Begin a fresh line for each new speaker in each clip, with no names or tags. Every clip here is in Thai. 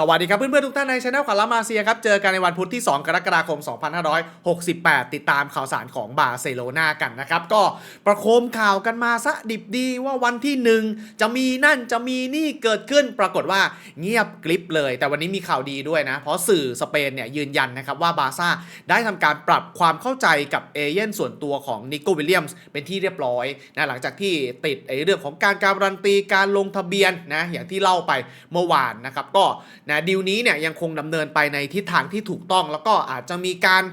สวัสดีครับเพื่อนๆทุกท่านในช anel ข่าวล้ำอาเซียครับ เจอกันในวันพุธที่ 2 กรกฎาคม 2568 ติดตามข่าวสารของบาร์เซโลนากันนะครับ ก็ประโคมข่าวกันมาซะดิบดีว่าวันที่หนึ่งจะมีนั่นจะมีนี่เกิดขึ้นปรากฏว่าเงียบกริบเลย แต่วันนี้มีข่าวดีด้วยนะ เพราะสื่อสเปนเนี่ยยืนยันนะครับว่าบาร์ซ่าได้ทำการปรับความเข้าใจกับเอเย่นส่วนตัวของนิโกวิลเลียมส์เป็นที่เรียบร้อยนะหลังจากที่ติดไอ้เรื่องของการการันตีการลงทะเบียนนะอย่างที่เล่าไปเมื่อวานนะครับก็นะดีลนี้เนี่ยยังคงดำเนินไปในทิศทางที่ถูกต้อง แล้วก็อาจจะมีการ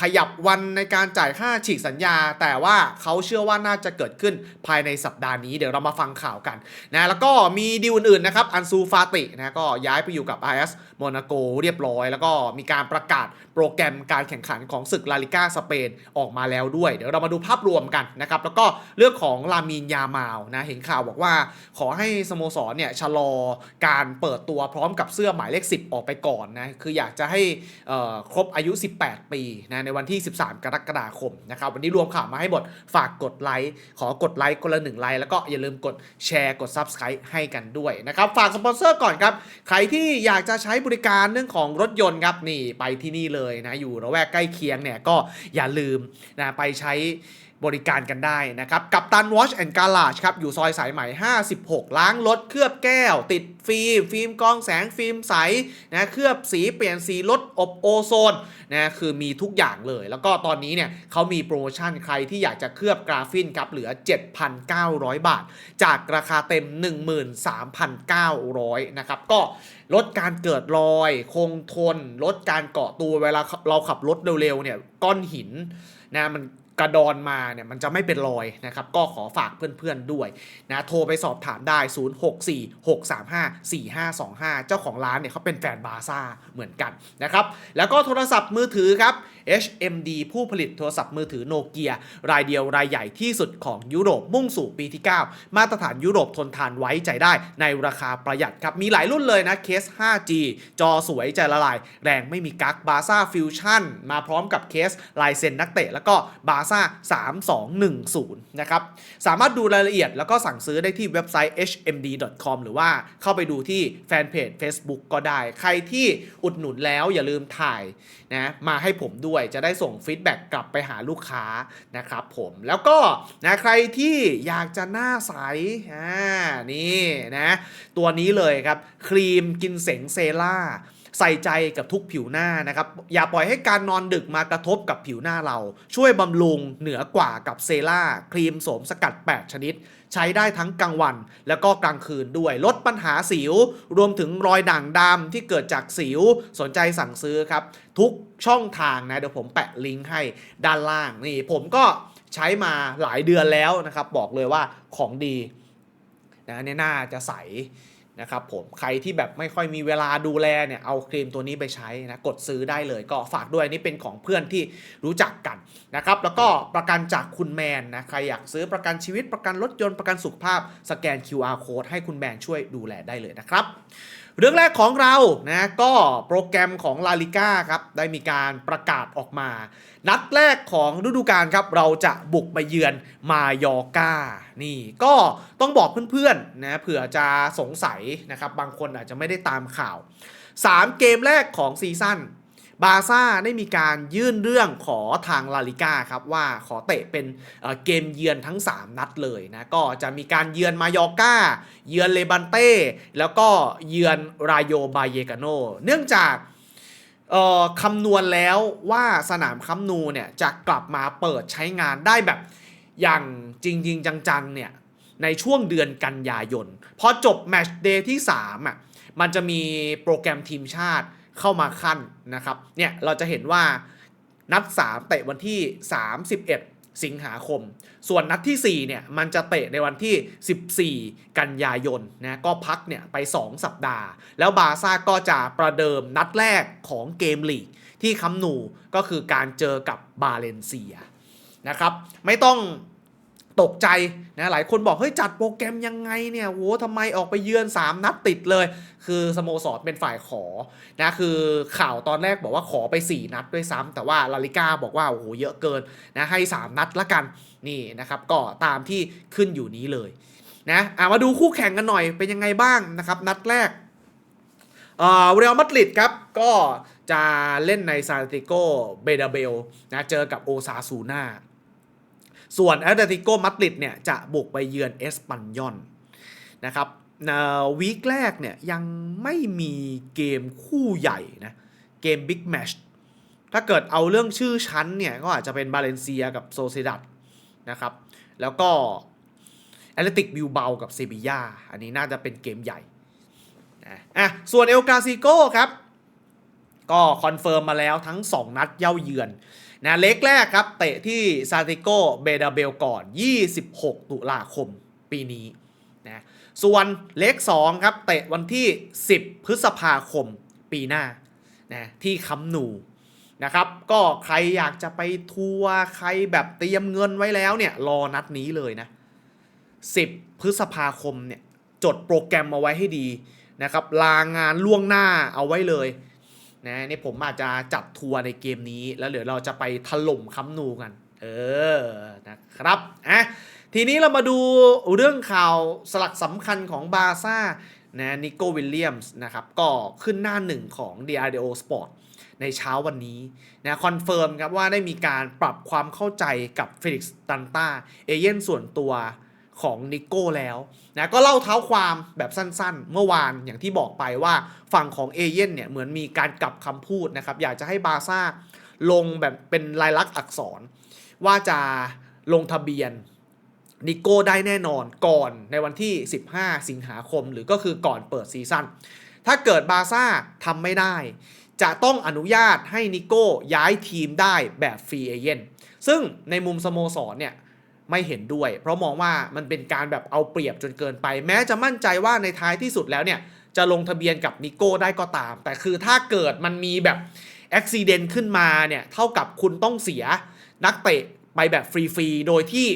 ขยับวันในการจ่ายค่าฉีกสัญญา แต่ว่าเขาเชื่อว่าน่าจะเกิดขึ้นภายในสัปดาห์นี้เดี๋ยวเรามาฟังข่าวกันนะแล้วก็มีดีลอื่นๆนะครับอันซูฟาตินะก็ย้ายไปอยู่กับ IS โมนาโกเรียบร้อย แล้วก็มีการประกาศโปรแกรมการแข่งขันของศึกลาลิก้าสเปนออกมาแล้วด้วย เดี๋ยวเรามาดูภาพรวมกันนะครับแล้วก็เรื่องของลามีนยามาวนะเห็นข่าวบอกว่า ขอให้สโมสรเนี่ยชะลอการเปิดตัวพร้อมกับเสื้อหมายเลข 10 ออกไปก่อนนะ คืออยากจะให้เอ่อครบอายุ 18 ปีนะในวันที่ 13 กรกฎาคมนะครับ วันนี้รวมข่าวมาให้หมด ฝากกดไลค์ ขอกดไลค์คนละหนึ่งไลค์ แล้วก็อย่าลืมกดแชร์กด Subscribe ให้กันด้วยนะครับ ฝากสปอนเซอร์ก่อนครับ ใครที่อยากจะใช้บริการเรื่องของรถยนต์ครับนี่ไปที่นี่เลยนะ อยู่ระแวกใกล้เคียงเนี่ยก็อย่าลืมนะไปใช้ บริการกันได้นะครับ กับตัน Watch and Garage ครับ อยู่ซอยสายไหม56 ล้างรถ เคลือบแก้ว ติดฟิล์ม ฟิล์มกองแสง ฟิล์มใสนะเคลือบสีเปลี่ยนสีรถอบโอโซนนะคือมีทุกอย่างเลย แล้วก็ตอนนี้เนี่ยเขามีโปรโมชั่นใครที่อยากจะเคลือบกราฟินครับ เหลือ 7,900 บาท จากราคาเต็ม 13,900 นะครับ ก็ลดการเกิดรอย คงทน ลดการเกาะตัวเวลาเราขับรถเร็วๆเนี่ยก้อนหินนะมัน กระดอนมาเนี่ยมันจะไม่เป็นรอยนะครับ ก็ขอฝากเพื่อนๆด้วยนะโทรไปสอบถามได้ 0646354525 เจ้าของร้านเนี่ยเขาเป็นแฟนบาซ่าเหมือนกันนะครับ แล้วก็โทรศัพท์มือถือครับ HMD ผู้ผลิตโทรศัพท์มือถือโนเกียรายเดียวรายใหญ่ที่สุดของยุโรปมุ่งสู่ปีที่ 9 มาตรฐานยุโรปทนทานไว้ใจได้ในราคาประหยัดครับ มีหลายรุ่นเลยนะเคส 5G จอสวยใจละลาย แรงไม่มีกั๊กบาซ่าฟิวชั่นมาพร้อมกับเคสลายเซ็นนักเตะแล้วก็บาซ่า 3210 นะครับ สามารถดูรายละเอียดแล้วก็สั่งซื้อได้ที่เว็บไซต์ hmd.com หรือว่าเข้าไปดูที่แฟนเพจ Facebook ก็ได้ ใครที่อุดหนุนแล้วอย่าลืมถ่ายนะมาให้ผมด้วยจะได้ส่งฟีดแบ็กกลับไปหาลูกค้านะครับผมแล้วก็นะใครที่อยากจะหน้าใสอ่านี่นะตัวนี้เลยครับ ครีมกินเสงเซล่า ใส่ใจกับทุกผิวหน้านะครับ อย่าปล่อยให้การนอนดึกมากระทบกับผิวหน้าเรา ช่วยบำรุงเหนือกว่ากับเซล่าครีมโสมสกัด 8 ชนิด ใช้ได้ทั้งกลางวัน แล้วก็กลางคืนด้วย ลดปัญหาสิว รวมถึงรอยด่างดำที่เกิดจากสิว สนใจสั่งซื้อครับ ทุกช่องทางนะ เดี๋ยวผมแปะลิงก์ให้ด้านล่างนี่ ผมก็ใช้มาหลายเดือนแล้วนะครับ บอกเลยว่าของดีนะเนี่ยหน่าจะใส นะครับผมใครที่แบบไม่ค่อยมีเวลาดูแลเนี่ยเอาครีมตัวนี้ไปใช้นะกดซื้อได้เลยก็ฝากด้วยนี่เป็นของเพื่อนที่รู้จักกันนะครับแล้วก็ประกันจากคุณแมนนะใครอยากซื้อประกันชีวิตประกันรถยนต์ประกันสุขภาพ สแกน QR code ให้คุณแมนช่วยดูแลได้เลยนะครับ เรื่องแรกของเรานะก็โปรแกรมของลาลิก้าครับได้มีการประกาศออกมา นัดแรกของฤดูกาลครับเราจะบุกไปเยือนมายอกานี่ก็ต้องบอกเพื่อนๆนะเผื่อจะสงสัยนะครับบางคนอาจจะไม่ได้ตามข่าว 3 เกมแรกของซีซั่น บาซ่าได้มีการยื่นเรื่องขอทางลาลิก้าครับว่าขอเตะเป็นเเกมเยือนทั้ง 3 นัดเลยนะก็จะมีการเยือนมายอร์กาเยือนเลบันเต้แล้วก็เยือนรายโยบายเยกาโนเนื่องจากคำนวณแล้วว่าสนามคัมนูเนี่ยจะกลับมาเปิดใช้งานได้แบบอย่างจริงๆจังๆเนี่ยในช่วงเดือนกันยายนพอจบแมตช์เดย์ที่3อะมันจะมีโปรแกรมทีมชาติ เข้ามาขั้นนะครับ เนี่ยเราจะเห็นว่านัด 3 เตะวันที่ 31 สิงหาคม ส่วนนัดที่ 4 เนี่ยมันจะเตะในวันที่ 14 กันยายนนะก็พักเนี่ยไป 2 สัปดาห์ แล้วบาซ่าก็จะประเดิมนัดแรกของเกมลีกที่คัมนูก็คือการเจอกับบาเลนเซียนะครับ ไม่ต้อง ตกใจนะหลายคนบอกเฮ้ยจัดโปรแกรมยังไงเนี่ยโหทำไมออกไปเยือน 3 นัดติดเลย คือสโมสรเป็นฝ่ายขอนะคือข่าวตอนแรกบอกว่าขอไป 4 นัดด้วยซ้ำแต่ว่าลาลิก้าบอกว่าโอ้โหเยอะเกินนะให้ 3 นัดละกันนี่นะครับก็ตามที่ขึ้นอยู่นี้เลยนะอะมาดูคู่แข่งกันหน่อยเป็นยังไงบ้างนะครับนัดแรกเออเรอัลมาดริดครับก็จะเล่นในซานติโกเบเดเบลนะเจอกับโอซาซูนา ส่วนแอตเลติโกมาดริดเนี่ยจะบุกไปเยือนเอสปันยอนนะครับวีคแรกเนี่ยยังไม่มีเกมคู่ใหญ่นะเกมบิ๊กแมชถ้าเกิดเอาเรื่องชื่อชั้นเนี่ยก็อาจจะเป็นบาเลนเซียกับโซเซดัดนะครับแล้วก็แอตเลติกบิวเบากับเซบียาอันนี้น่าจะเป็นเกมใหญ่นะอะส่วนเอลกาซิโกครับ ก็คอนเฟิร์มมาแล้วทั้ง 2 นัดเย่าเยือน นะเล็กแรกครับ เตะที่ซาติโกเบดาเบลก่อน 26 ตุลาคมปีนี้นะส่วนเล็ก2ครับ เตะวันที่ 10 พฤษภาคมปีหน้านะที่คัมนูนะครับ ก็ใครอยากจะไปทัวร์ใครแบบเตรียมเงินไว้แล้วเนี่ย รอนัดนี้เลยนะ 10 พฤษภาคมเนี่ยจดโปรแกรมเอาไว้ให้ดีนะครับ ลางานล่วงหน้าเอาไว้เลย นะนี่ผมอาจจะจัดทัวร์ในเกมนี้ แล้วเดี๋ยวเราจะไปถล่มคัมนูกัน เออนะครับอะทีนี้เรามาดูเรื่องข่าวสลักสำคัญของบาซ่านะนิโกวิลเลียมส์นะครับก็ขึ้นหน้าหนึ่งของ DRDO Sport ในเช้าวันนี้นะคอนเฟิร์มครับว่าได้มีการปรับความเข้าใจกับเฟลิกซ์ตันตาเอเย่นส่วนตัว ของนิโก้แล้วนะก็เล่าเท้าความแบบสั้นๆ เมื่อวานอย่างที่บอกไปว่าฝั่งของเอเย่นเนี่ยเหมือนมีการกลับคำพูดนะครับ อยากจะให้บาร์ซ่าลงแบบเป็นลายลักษณ์อักษร ว่าจะลงทะเบียนนิโก้ได้แน่นอนก่อนในวันที่ 15 สิงหาคม หรือก็คือก่อนเปิดซีซั่นถ้าเกิดบาร์ซ่าทำไม่ได้ จะต้องอนุญาตให้นิโก้ย้ายทีมได้แบบฟรีเอเย่นซึ่งในมุมสโมสรเนี่ย ไม่เห็นด้วย เพราะมองว่ามันเป็นการแบบเอาเปรียบจนเกินไป แม้จะมั่นใจว่าในท้ายที่สุดแล้วเนี่ยจะลงทะเบียนกับนิโก้ได้ก็ตาม แต่คือถ้าเกิดมันมีแบบอุบิเหตุขึ้นมาเนี่ยเท่ากับคุณต้องเสียนักเตะไปแบบฟรีๆ โดยที่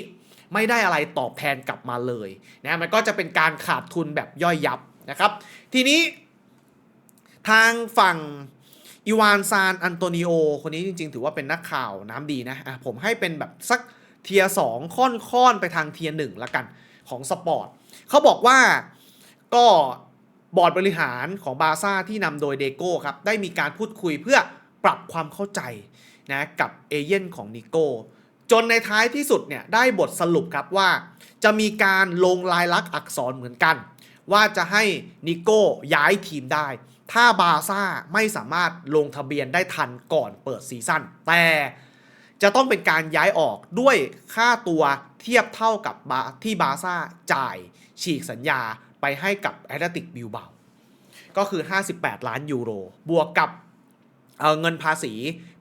ไม่ได้อะไรตอบแทนกลับมาเลยนะมันก็จะเป็นการขาดทุนแบบย่อยยับนะครับ ทีนี้ทางฝั่งอีวานซานอันโตนิโอคนนี้จริงๆ ถือว่าเป็นนักข่าวน้ำดีนะะผมให้เป็นแบบสัก เทียสองค่อนค่อนไปทางเทียหนึ่งละกันของสปอร์ตเขาบอกว่าก็บอร์ดบริหารของบาซ่าที่นำโดยเดโก้ครับ ได้มีการพูดคุยเพื่อปรับความเข้าใจนะกับเอเย่นของนิโก้จนในท้ายที่สุดเนี่ยได้บทสรุปครับว่า จะมีการลงลายลักษณ์อักษรเหมือนกัน ว่าจะให้นิโก้ย้ายทีมได้ ถ้าบาซ่าไม่สามารถลงทะเบียนได้ทันก่อนเปิดซีซั่นแต่ จะต้องเป็นการย้ายออกด้วยค่าตัวเทียบเท่ากับบาที่บาซ่าจ่ายฉีกสัญญาไปให้กับแอตเลติกบิลเบาก็คือ 58 ล้านยูโร บวกกับเเงินภาษี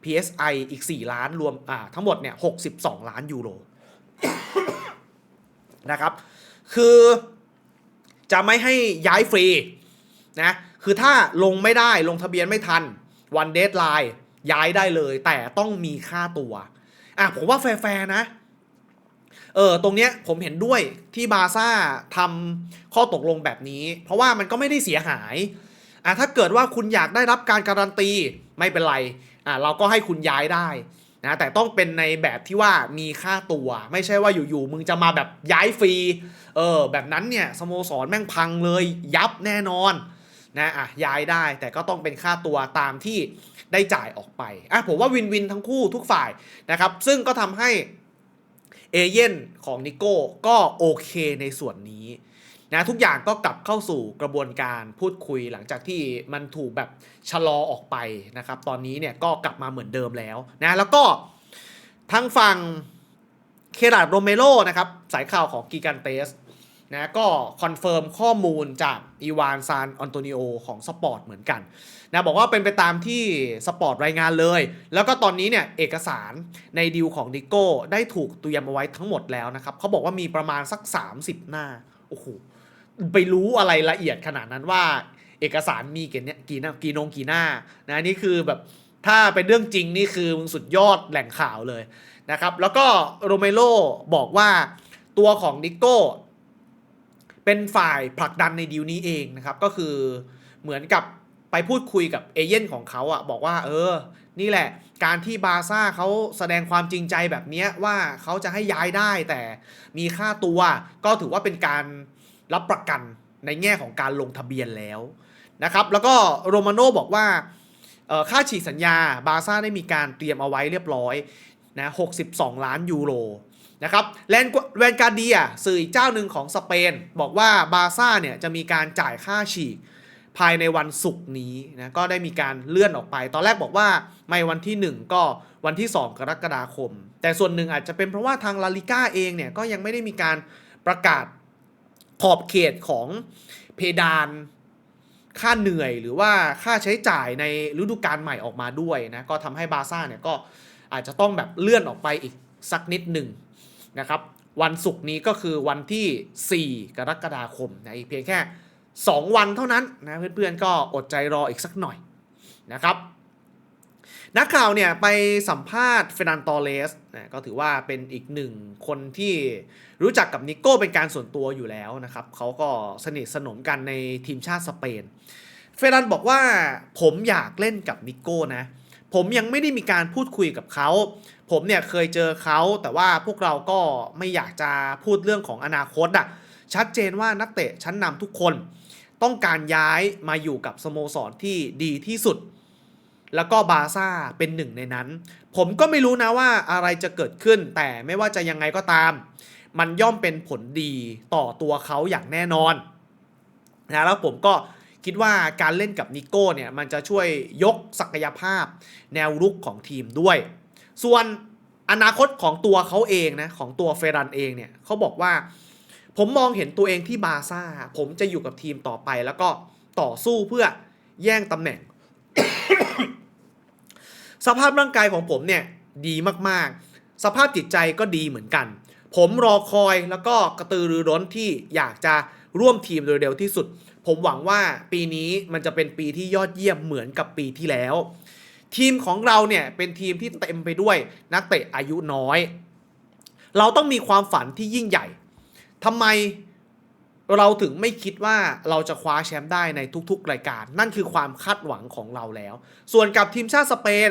PSI อีก 4 ล้านรวมทั้งหมดเนี่ย 62 ล้านยูโรนะครับ คือจะไม่ให้ย้ายฟรีนะ คือถ้าลงไม่ได้ลงทะเบียนไม่ทันวันเดทไลน์ ย้ายได้เลย แต่ต้องมีค่าตัวอะผมว่าแฟร์ๆนะเออตรงเนี้ยผมเห็นด้วยที่บาซ่าทำข้อตกลงแบบนี้ เพราะว่ามันก็ไม่ได้เสียหายอะถ้าเกิดว่าคุณอยากได้รับการการันตีไม่เป็นไรอะเราก็ให้คุณย้ายได้นะแต่ต้องเป็นในแบบที่ว่ามีค่าตัว ไม่ใช่ว่าอยู่ๆมึงจะมาแบบย้ายฟรีเออแบบนั้นเนี่ยสโมสรแม่งพังเลยยับแน่นอน นะอะย้ายได้แต่ก็ต้องเป็นค่าตัวตามที่ได้จ่ายออกไปอะผมว่าวินวินทั้งคู่ทุกฝ่ายนะครับ ซึ่งก็ทำให้เอเย่นของนิโก้ก็โอเคในส่วนนี้นะทุกอย่างก็กลับเข้าสู่กระบวนการพูดคุยหลังจากที่มันถูกแบบชะลอออกไปนะครับ ตอนนี้เนี่ยก็กลับมาเหมือนเดิมแล้วนะแล้วก็ทางฝั่งเคราดโรเมโรนะครับสายข่าวของกิกันเตส นะก็คอนเฟิร์มข้อมูลจากอีวานซานอันโตนิโอของสปอร์ตเหมือนกันนะบอกว่าเป็นไปตามที่สปอร์ตรายงานเลย แล้วก็ตอนนี้เนี่ยเอกสารในดีลของนิโก้ได้ถูกเตรียมเอาไว้ทั้งหมดแล้วนะครับเขาบอกว่ามีประมาณสัก 30 หน้าโอ้โหไปรู้อะไรละเอียดขนาดนั้นว่า เอกสารมีกี่เนี่ยกี่หน้ากี่นงกี่หน้านะนี่คือแบบถ้าเป็นเรื่องจริงนี่คือมึงสุดยอดแหล่งข่าวเลยนะครับแล้วก็โรเมโรบอกว่าตัวของนิโก้ เป็นฝ่ายผลักดันในดีลนี้เองนะครับก็คือเหมือนกับไปพูดคุยกับเอเย่นของเขาอะบอกว่าเออ นี่แหละ การที่บาซ่าเขาแสดงความจริงใจแบบนี้ว่าเขาจะให้ย้ายได้แต่มีค่าตัวก็ถือว่าเป็นการรับประกันในแง่ของการลงทะเบียนแล้วนะครับแล้วก็โรมาโน่บอกว่าค่าฉีกสัญญาบาซ่าได้มีการเตรียมเอาไว้เรียบร้อยนะ 62 ล้านยูโร นะครับแลนแวนการเดียสื่ออีกเจ้าหนึ่งของสเปน บอกว่าบาร์ซ่าเนี่ยจะมีการจ่ายค่าฉีกภายในวันศุกร์นี้นะก็ได้มีการเลื่อนออกไป ตอนแรกบอกว่าไม่วันที่ 1 ก็วันที่ 2 กรกฎาคม แต่ส่วนหนึ่งอาจจะเป็นเพราะว่าทางลาลิก้าเองเนี่ยก็ยังไม่ได้มีการประกาศขอบเขตของเพดานค่าเหนื่อยหรือว่าค่าใช้จ่ายในฤดูกาลใหม่ออกมาด้วยนะก็ทำให้บาร์ซ่าเนี่ยก็อาจจะต้องแบบเลื่อนออกไปอีกสักนิดหนึ่ง นะครับ วันศุกร์นี้ก็คือวันที่ 4 กรกฎาคมนะอีกเพียงแค่ 2 วันเท่านั้นนะเพื่อนๆก็อดใจรออีกสักหน่อยนะครับนักข่าวเนี่ยไปสัมภาษณ์เฟรนันตอเลสนะก็ถือว่าเป็นอีกหนึ่งคนที่รู้จักกับนิโก้เป็นการส่วนตัวอยู่แล้วนะครับเขาก็สนิทสนมกันในทีมชาติสเปน เฟรนันบอกว่าผมอยากเล่นกับนิโก้นะ ผมยังไม่ได้มีการพูดคุยกับเขา ผมเนี่ยเคยเจอเขาแต่ว่าพวกเราก็ไม่อยากจะพูดเรื่องของอนาคตอะชัดเจนว่านักเตะชั้นนำทุกคนต้องการย้ายมาอยู่กับสโมสรที่ดีที่สุด แล้วก็บาร์ซ่าเป็นหนึ่งในนั้น ผมก็ไม่รู้นะว่าอะไรจะเกิดขึ้น แต่ไม่ว่าจะยังไงก็ตาม มันย่อมเป็นผลดีต่อตัวเขาอย่างแน่นอนนะแล้วผมก็คิดว่าการเล่นกับนิโก้เนี่ยมันจะช่วยยกศักยภาพแนวรุกของทีมด้วย ส่วนอนาคตของตัวเขาเองนะของตัวเฟรันเองเนี่ยเขาบอกว่า ผมมองเห็นตัวเองที่บาซ่า ผมจะอยู่กับทีมต่อไป แล้วก็ต่อสู้เพื่อแย่งตำแหน่ง สภาพร่างกายของผมเนี่ยดีมากๆ สภาพจิตใจก็ดีเหมือนกัน ผมรอคอยแล้วก็กระตือรือร้นที่อยากจะร่วมทีมโดยเร็วที่สุด ผมหวังว่าปีนี้มันจะเป็นปีที่ยอดเยี่ยมเหมือนกับปีที่แล้ว ทีมของเราเนี่ยเป็นทีมที่เต็มไปด้วยนักเตะอายุน้อย เราต้องมีความฝันที่ยิ่งใหญ่ทำไมเราถึงไม่คิดว่าเราจะคว้าแชมป์ได้ในทุกๆ รายการ นั่นคือความคาดหวังของเราแล้ว ส่วนกับทีมชาติสเปน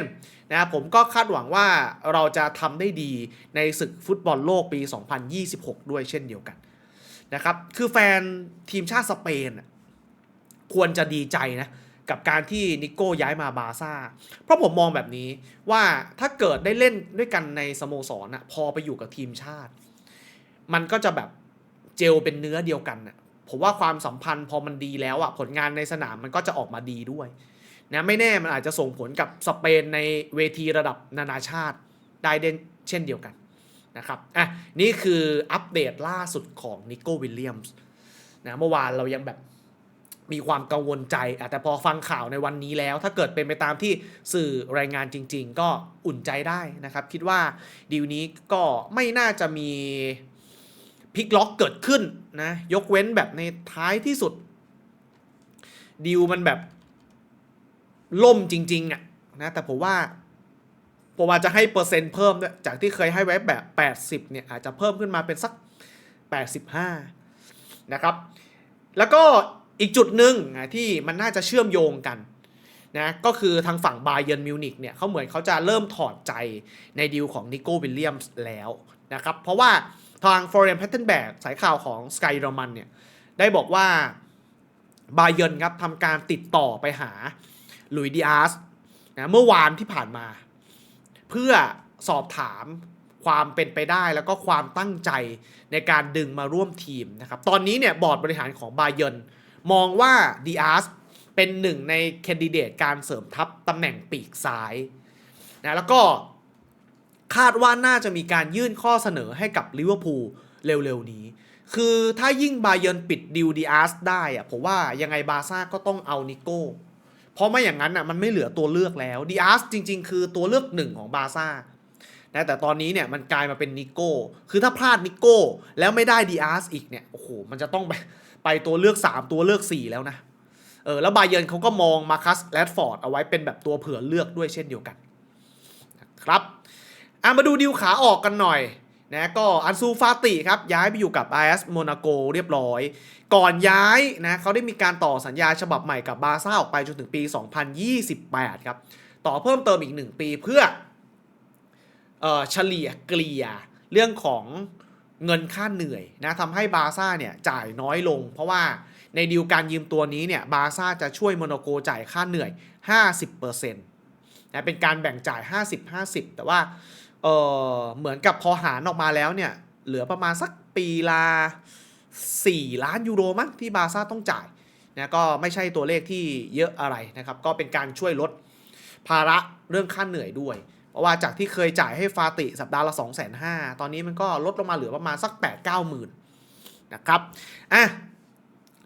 นะผมก็คาดหวังว่าเราจะทำได้ดีในศึกฟุตบอลโลกปี 2026 ด้วยเช่นเดียวกันนะครับ คือแฟนทีมชาติสเปนควรจะดีใจนะ กับการที่นิโก้ย้ายมาบาซ่า เพราะผมมองแบบนี้ว่าถ้าเกิดได้เล่นด้วยกันในสโมสรนะพอไปอยู่กับทีมชาติ มันก็จะแบบเจลเป็นเนื้อเดียวกันน่ะผมว่าความสัมพันธ์พอมันดีแล้วอะผลงานในสนามมันก็จะออกมาดีด้วยนะไม่แน่มันอาจจะส่งผลกับสเปนในเวทีระดับนานาชาติได้เดนเช่นเดียวกันนะครับอะนี่คืออัปเดตล่าสุดของนิโก้วิลเลียมส์นะเมื่อวานเรายังแบบ มีความกังวลใจอะแต่พอฟังข่าวในวันนี้แล้ว ถ้าเกิดเป็นไปตามที่สื่อรายงานจริง ๆ ก็อุ่นใจได้นะครับ คิดว่าดีลนี้ก็ไม่น่าจะมีพลิกล็อกเกิดขึ้นนะ ยกเว้นแบบในท้ายที่สุด ดีลมันแบบล่มจริงๆอะนะ แต่ผมว่าผมอาจจะให้เปอร์เซ็นต์เพิ่มด้วยจากที่เคยให้ไว้แบบ 80 เนี่ยอาจจะเพิ่มขึ้นมาเป็นสัก 85 นะครับ แล้วก็ อีกจุดหนึ่งนะที่มันน่าจะเชื่อมโยงกันนะก็คือทางฝั่งบาเยนมิวนิกเนี่ยเขาเหมือนเขาจะเริ่มถอดใจในดีลของนิโก้วิลเลียมส์แล้วนะครับเพราะว่าทางฟอร์เรนแพทเทนแบกสายข่าวของสกายโรมันเนี่ยได้บอกว่าบาเยนครับทำการติดต่อไปหาลุยดิอาสนะเมื่อวานที่ผ่านมา เพื่อสอบถามความเป็นไปได้แล้วก็ความตั้งใจในการดึงมาร่วมทีมนะครับตอนนี้เนี่ยบอร์ดบริหารของบาเยน มองว่าดีอาร์สเป็นหนึ่งในแคนดิเดตการเสริมทัพตำแหน่งปีกซ้ายนะแล้วก็คาดว่าน่าจะมีการยื่นข้อเสนอให้กับลิเวอร์พูลเร็วๆ นี้ คือถ้ายิ่งบาเยนปิดดิวดีอาร์สได้อะผมว่ายังไงบาซ่าก็ต้องเอานิโก้ เพราะไม่อย่างนั้นอะมันไม่เหลือตัวเลือกแล้วดีอาร์สจริง ๆ คือตัวเลือกหนึ่งของบาซ่านะแต่ตอนนี้เนี่ยมันกลายมาเป็นนิโก้ คือถ้าพลาดนิโก้ แล้วไม่ได้ดีอาร์สอีกเนี่ย โอ้โห มันจะต้อง ไปตัวเลือก 3 ตัวเลือก 4 แล้วนะเออแล้วบาเยนเขาก็มองมาคัสแรดฟอร์ดเอาไว้เป็นแบบตัวเผื่อเลือกด้วยเช่นเดียวกันนะครับอะมาดูดิวขาออกกันหน่อยนะก็อันซูฟาติครับย้ายไปอยู่กับไอเอสโมนาโกเรียบร้อย ก่อนย้ายนะเขาได้มีการต่อสัญญาฉบับใหม่กับบาซ่าออกไปจนถึงปี 2028 ครับ ต่อเพิ่มเติมอีก 1 ปีเพื่อเออเฉลี่ยเกลี่ยเรื่องของ เงินค่าเหนื่อยนะทำให้บาซ่าเนี่ยจ่ายน้อยลง เพราะว่าในดีลการยืมตัวนี้เนี่ยบาร์ซ่าจะช่วยโมโนโกจ่ายค่าเหนื่อย 50%นะเป็นการแบ่งจ่าย 50-50 แต่ว่าเออเหมือนกับพอหารออกมาแล้วเนี่ยเหลือประมาณสักปีละ4 ล้านยูโรมั้งที่บาร์ซ่าต้องจ่ายนะก็ไม่ใช่ตัวเลขที่เยอะอะไรนะครับ ก็เป็นการช่วยลดภาระเรื่องค่าเหนื่อยด้วย เพราะว่าจากที่เคยจ่ายให้ฟาติสัปดาห์ละ 2 5 0 0 0ตอนนี้มันก็ลดลงมาเหลือประมาณสัก 8 9หมื่นนะครับอะ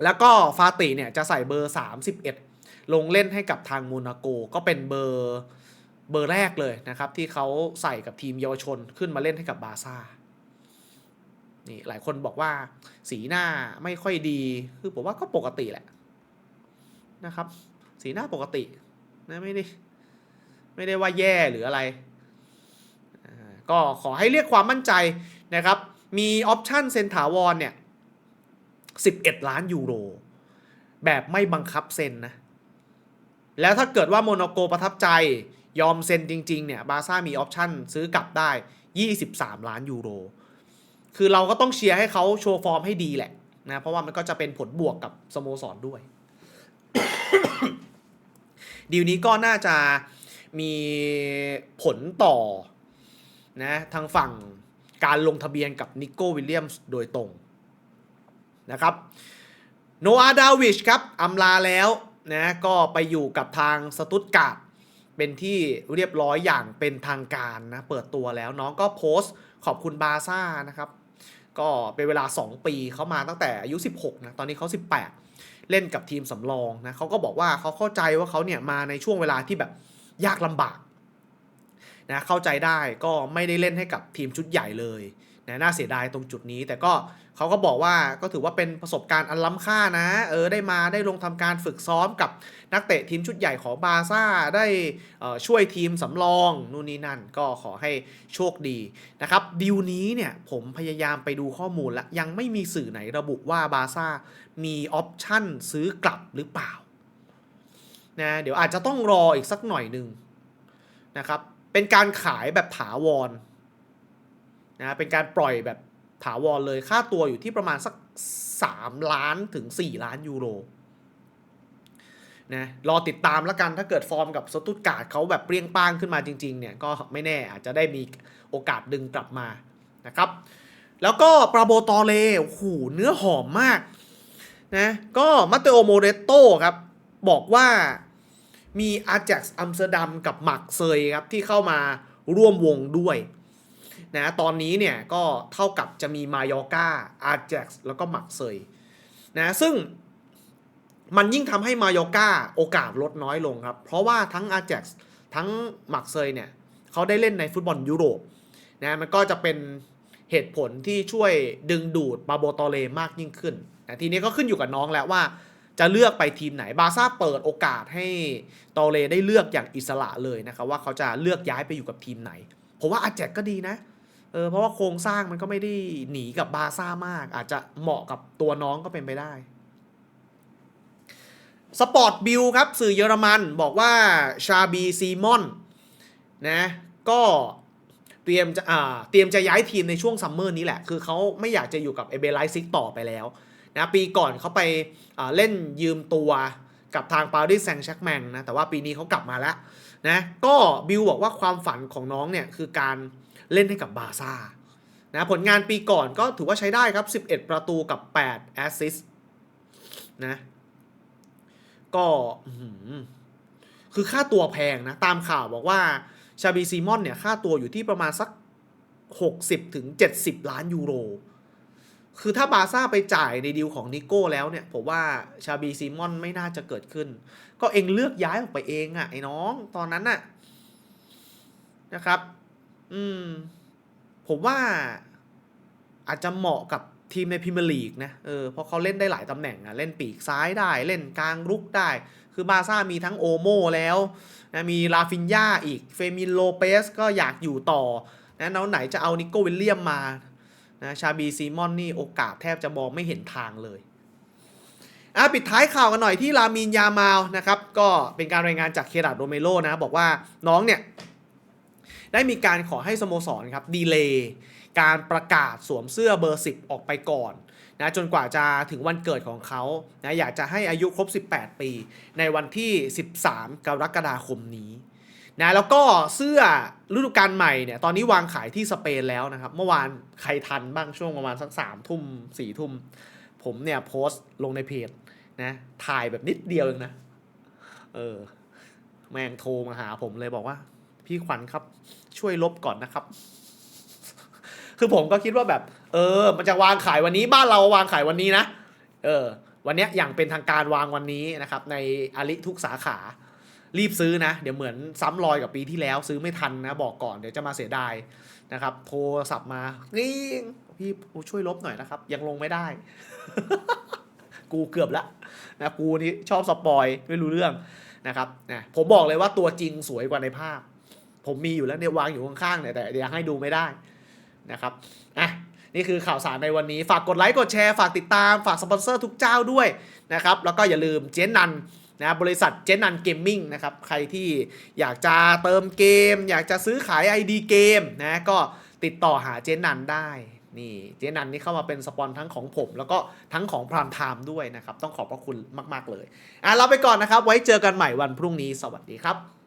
แล้วก็ฟาติเนี่ยจะใส่เบอร์ 31 ลงเล่นให้กับทางโมนาโกก็เป็นเบอร์เบอร์แรกเลยนะครับ ที่เขาใส่กับทีมเยาวชนขึ้นมาเล่นให้กับบาซ่านี่หลายคนบอกว่าสีหน้าไม่ค่อยดีคือผมว่าก็ปกติแหละนะครับ สีหน้าปกตินะไม่ได้ ไม่ได้ว่าแย่หรืออะไร ก็ขอให้เรียกความมั่นใจนะครับ มีออปชันเซ็นถาวรเนี่ย 11 ล้านยูโร แบบไม่บังคับเซ็นนะ แล้วถ้าเกิดว่าโมนโกประทับใจยอมเซ็นจริง ๆ เนี่ย บาซ่ามีออปชันซื้อกลับได้ 23 ล้านยูโร คือเราก็ต้องเชียร์ให้เขาโชว์ฟอร์มให้ดีแหละนะ เพราะว่ามันก็จะเป็นผลบวกกับสโมสรด้วย ดีลนี้ก็น่าจะ มีผลต่อนะทางฝั่งการลงทะเบียนกับนิโก้วิลเลียมส์โดยตรงนะครับโนอาดาวิชครับอำลาแล้วนะก็ไปอยู่กับทางสตุตการ์ดเป็นที่เรียบร้อยอย่างเป็นทางการนะเปิดตัวแล้วน้องก็โพสต์ขอบคุณบาร์ซ่านะครับก็เป็นเวลา 2 ปีเขามาตั้งแต่อายุ 16นะตอนนี้เขา 18 เล่นกับทีมสำรองนะเขาก็บอกว่าเขาเข้าใจว่าเขาเนี่ยมาในช่วงเวลาที่แบบ ยากลำบากนะเข้าใจได้ก็ไม่ได้เล่นให้กับทีมชุดใหญ่เลยนะน่าเสียดายตรงจุดนี้ แต่ก็เขาก็บอกว่าก็ถือว่าเป็นประสบการณ์อันล้ำค่านะ เออได้มาได้ลงทำการฝึกซ้อมกับนักเตะทีมชุดใหญ่ของบาร์ซ่าได้เอ่อช่วยทีมสำรองนู่นนี่นั่นก็ขอให้โชคดีนะครับดีลนี้เนี่ยผมพยายามไปดูข้อมูลแล้ว ยังไม่มีสื่อไหนระบุว่าบาร์ซ่ามีออปชั่นซื้อกลับหรือเปล่า นะเดี๋ยวอาจจะต้องรออีกสักหน่อยหนึ่งนะครับ เป็นการขายแบบถาวรนะเป็นการปล่อยแบบถาวรเลยค่าตัวอยู่ที่ประมาณสัก 3 ล้านถึง 4 ล้านยูโรนะรอติดตามแล้วกันถ้าเกิดฟอร์มกับสตุตการ์ดเขาแบบเปรี้ยงป้างขึ้นมาจริงๆเนี่ยก็ไม่แน่อาจจะได้มีโอกาสดึงกลับมานะครับ แล้วก็ปราโบตอเลโอ้โหเนื้อหอมมากนะก็มาเตโอโมเรโตครับ บอกว่า มีอาแจ็กซ์อัมสเตอร์ดัมกับหมักเซยครับที่เข้ามาร่วมวงด้วยนะตอนนี้เนี่ยก็เท่ากับจะมีมายอกาอาแจ็กซ์แล้วก็หมักเซยนะซึ่งมันยิ่งทำให้มายอกาโอกาสลดน้อยลงครับ เพราะว่าทั้งอาแจ็กซ์ทั้งหมักเซยเนี่ยเขาได้เล่นในฟุตบอลยุโรปนะมันก็จะเป็นเหตุผลที่ช่วยดึงดูดบาโบตอเลมากยิ่งขึ้นนะทีนี้ก็ขึ้นอยู่กับน้องแล้วว่า จะเลือกไปทีมไหนบาซ่าเปิดโอกาสให้ตอเลได้เลือกอย่างอิสระเลยนะครับว่าเขาจะเลือกย้ายไปอยู่กับทีมไหนผมว่าอาแจกก็ดีนะเออเพราะว่าโครงสร้างมันก็ไม่ได้หนีกับบาซ่ามาก อาจจะเหมาะกับตัวน้องก็เป็นไปได้สปอร์ตบิลครับ สื่อเยอรมันบอกว่าชาบีซีมอนนะก็เตรียมจะอ่าเตรียมจะย้ายทีมในช่วงซัมเมอร์นี้แหละ คือเขาไม่อยากจะอยู่กับเอเบไลซิกต่อไปแล้ว นะปีก่อนเขาไปเล่นยืมตัวกับทางปารีสแซงต์แชร์กแมงนะแต่ว่าปีนี้เขากลับมาแล้วนะก็บิลบอกว่าความฝันของน้องเนี่ยคือการเล่นให้กับบาซ่านะผลงานปีก่อนก็ถือว่าใช้ได้ครับ 11 ประตูกับ 8 แอสซิสต์นะก็คือค่าตัวแพงนะ ตามข่าวบอกว่าชาบีซีมอนเนี่ย ค่าตัวอยู่ที่ประมาณสัก 60ถึง70 ล้านยูโร คือถ้าบาซ่าไปจ่ายในดีลของนิโก้แล้วเนี่ย ผมว่าชาบีซีมอนไม่น่าจะเกิดขึ้น ก็เองเลือกย้ายออกไปเองอะ่ะ ไอ้น้องตอนนั้นน่ะนะครับ อืม ผมว่าอาจจะเหมาะกับทีมในพรีเมียร์ลีกนะเออเพราะเขาเล่นได้หลายตำแหน่งอะเล่นปีกซ้ายได้เล่นกลางรุกได้ คือบาซ่ามีทั้งโอโมแล้วนะมีลาฟินยาอีกเฟมินโลเปสก็อยากอยู่ต่อนะแล้วไหนจะเอานิโก้วิลเลียมมา นะชาบีซีมอนนี่โอกาสแทบจะมองไม่เห็นทางเลยอะปิดท้ายข่าวกันหน่อยที่ลามินยามาลนะครับก็เป็นการรายงานจากเคราดโรเมโลนะบอกว่าน้องเนี่ยได้มีการขอให้สโมสรครับดีเลย์การประกาศสวมเสื้อเบอร์ 10 ออกไปก่อนนะจนกว่าจะถึงวันเกิดของเขานะอยากจะให้อายุครบ 18 ปี ในวันที่ 13 กรกฎาคมนี้ นะแล้วก็เสื้อฤดูกาลใหม่เนี่ยตอนนี้วางขายที่สเปนแล้วนะครับ เมื่อวานใครทันบ้างช่วงประมาณสักสามทุ่มสี่ทุ่ม ผมเนี่ยโพสต์ลงในเพจนะถ่ายแบบนิดเดียวเองนะ เออ แม่งโทรมาหาผมเลยบอกว่า พี่ขวัญครับ ช่วยลบก่อนนะครับ คือผมก็คิดว่าแบบ เออ มันจะวางขายวันนี้บ้านเราวางขายวันนี้นะเออ วันเนี้ยอย่างเป็นทางการวางวันนี้นะครับ ในอาลิทุกสาขา รีบซื้อนะ เดี๋ยวเหมือนซ้ำรอยกับปีที่แล้วซื้อไม่ทันนะ บอกก่อนเดี๋ยวจะมาเสียดายนะครับ โทรศัพท์มานี่พี่ช่วยลบหน่อยนะครับ ยังลงไม่ได้ กูเกือบละนะกูนี่ชอบสปอยไม่รู้เรื่องนะครับนะผมบอกเลยว่าตัวจริงสวยกว่าในภาพ ผมมีอยู่แล้วเนี่ยวางอยู่ข้างๆเนี่ยแต่เดี๋ยวให้ดูไม่ได้นะครับอะนี่คือข่าวสารในวันนี้ ฝากกดไลค์ กดแชร์ ฝากติดตาม ฝากสปอนเซอร์ทุกเจ้าด้วยนะครับ แล้วก็อย่าลืมเจนนัน นะบริษัทเจนันเกมมิ่งนะครับ ใครที่อยากจะเติมเกม อยากจะซื้อขาย ID เกมนะก็ติดต่อหาเจนนันได้นี่เจนันนี่เข้ามาเป็นสปอนทั้งของผม แล้วก็ทั้งของพรามไทม์ด้วยนะครับ ต้องขอบพระคุณมาก ๆ เลยอะเราไปก่อนนะครับ ไว้เจอกันใหม่วันพรุ่งนี้สวัสดีครับ